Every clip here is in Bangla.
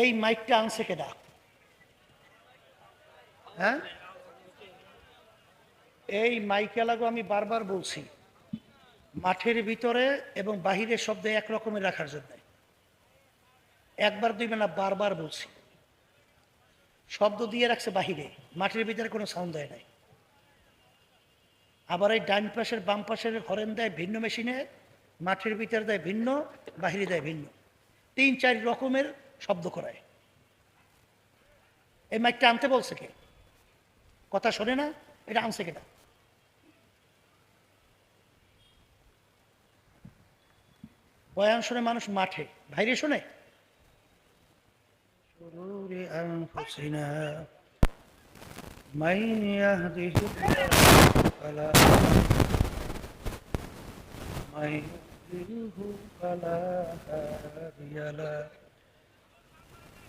এই মাইকটা আনছে কেডা? হ্যাঁ? এই মাইকে লাগো আমি বারবার বলছি, মাঠের ভিতরে এবং বাহিরের শব্দ একরকমের রাখার জন্য। একবার দুইবার না বারবার বলছি, শব্দ দিয়ে রাখছে বাহিরে, মাঠের ভিতরে কোনো সাউন্ড দেয় নাই। আবার এই ডান পাশের বাম পাশের হরেন দেয় ভিন্ন মেশিনে, মাঠের ভিতরে দেয় ভিন্ন, বাহিরে দেয় ভিন্ন। তিন চার রকমের শব্দ করায়। এই মাইকটা আনতে বলছে কে? কথা শোনে না? এটা আনছে কেটা? বয়ান শুনে মানুষ মাঠে। ভাইরে শুনে? মাই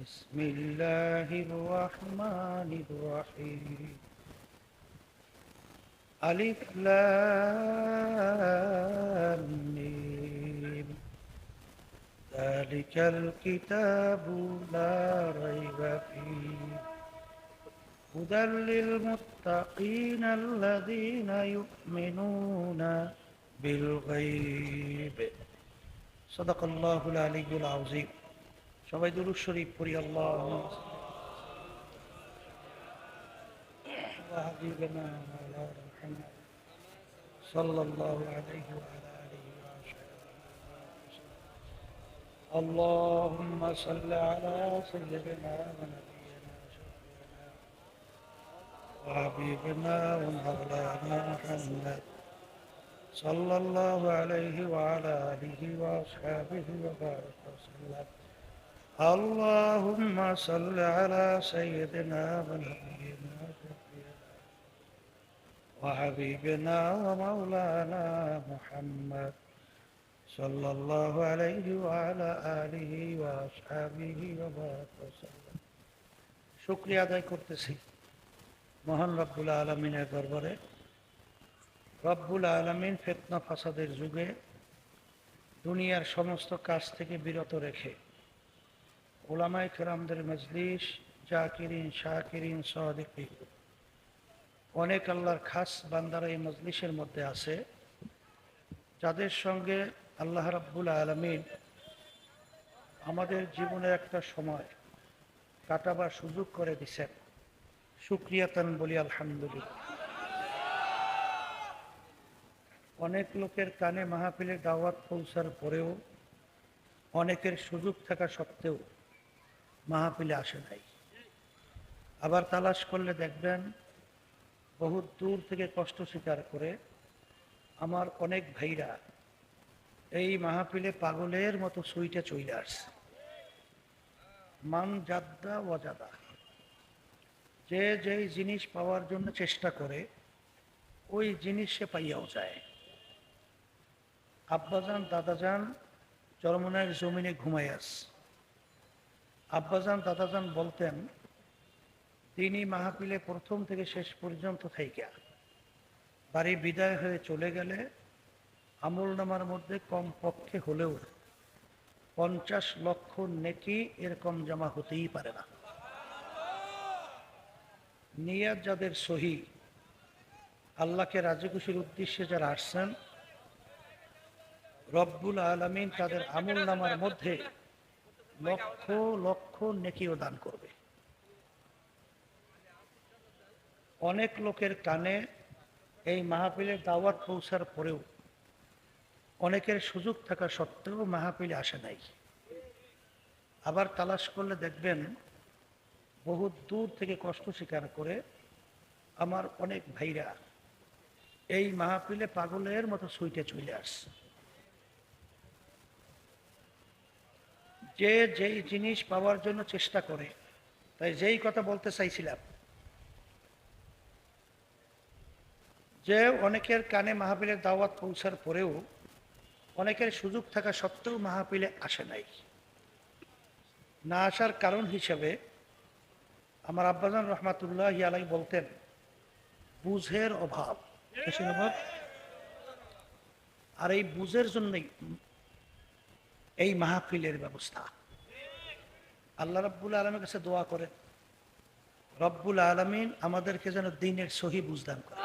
بسم الله الرحمن الرحيم. ألف لام ذلك الكتاب لا ريب فيه. هدى للمتقين الذين يؤمنون بالغيب. صدق الله العلي العظيم. সবাই দুরুদ শরীফ পড়ি আল্লাহ وحبيبنا مولانا محمد صلى الله عليه وعلى اله وصحبه اللهم صل على سيدنا ونبينا وشفيعنا وحبيبنا ومولانا محمد صلى الله عليه وعلى آله وأصحابه وبارك وسلم اللهم صل على سيدنا ونبينا وشفيعنا وحبيبنا ومولانا محمد صلى الله عليه وعلى آله وأصحابه وبارك وسلم শুক্রিয়া আদায় করতেছি মহান রব্বুল আলমিনের দরবারে রব্বুল আলমিন ফেতনা ফাসাদের যুগে দুনিয়ার সমস্ত কাজ থেকে বিরত রেখে ওলামাই কেরামদের মজলিস, জাকিরিন, শাকিরিন সহদিকি অনেক আল্লাহর খাস বান্দারা এই মজলিসের মধ্যে আছে। যাদের সঙ্গে আল্লাহ রাব্বুল আলমিন আমাদের জীবনে একটা সময় কাটাবার সুযোগ করে দিছেন। সুক্রিয়াতান বলি আলহামদুলিল্লাহ। অনেক লোকের কানে মাহফিলের দাওয়াত পৌঁছার পরেও অনেকের সুযোগ থাকা সত্ত্বেও মাহফিলে আসে নাই। আবার তালাশ করলে দেখবেন বহু দূর থেকে কষ্ট স্বীকার করে আমার অনেক ভাইরা এই মাহফিলে পাগলের মতো সুইটে চলে আসছে। মান জাদ্দা ওয়াজাদা যে যেই জিনিস পাওয়ার জন্য চেষ্টা করে, ওই জিনিস সে পাইয়াও যায়। আব্বাজান, দাদাজান চরমনের জমিনে ঘুমাই আস আব্বাজান দাদাজান বলতেন, তিনি মাহফিলে প্রথম থেকে শেষ পর্যন্ত থাইকা। বাড়ি বিদায় হয়ে চলে গেলে আমল নামার মধ্যে কম পক্ষে হলেও পঞ্চাশ লক্ষ নেকি এরকম জমা হতেই পারে না। নিয়াত যাদের সহি, আল্লাহকে রাজি খুশির উদ্দেশ্যে যারা আসছেন, রব্বুল আলমিন তাদের আমল নামার মধ্যে লক্ষ লক্ষ নেকিও দান করবে। অনেক লোকের কানে এই মাহফিলের দাওয়াত পৌঁছার পরেও অনেকের সুযোগ থাকা সত্ত্বেও মাহফিলে আসে নাই। আবার তালাশ করলে দেখবেন বহু দূর থেকে কষ্ট স্বীকার করে আমার অনেক ভাইরা এই মাহফিলে পাগলের মতো সুইটে চলে আসছে। যে যেই জিনিস পাওয়ার জন্য চেষ্টা করে, তাই যেই কথা বলতে চাইছিলাম। যে অনেকের কানে মাহফিলের দাওয়াত পৌঁছার পরেও অনেকের সুযোগ থাকা সত্ত্বেও মাহফিলে আসে নাই। না আসার কারণ হিসেবে আমার আব্বাজান রহমাতুল্লাহ আলাই বলতেন, বুঝের অভাব। আর এই বুঝের জন্যই এই মাহফিলের ব্যবস্থা। আল্লাহ রব্বুল আলমের কাছে দোয়া করেন। রব্বুল আলমিন আমাদেরকে যেন দিনের সহি বুঝদান করে।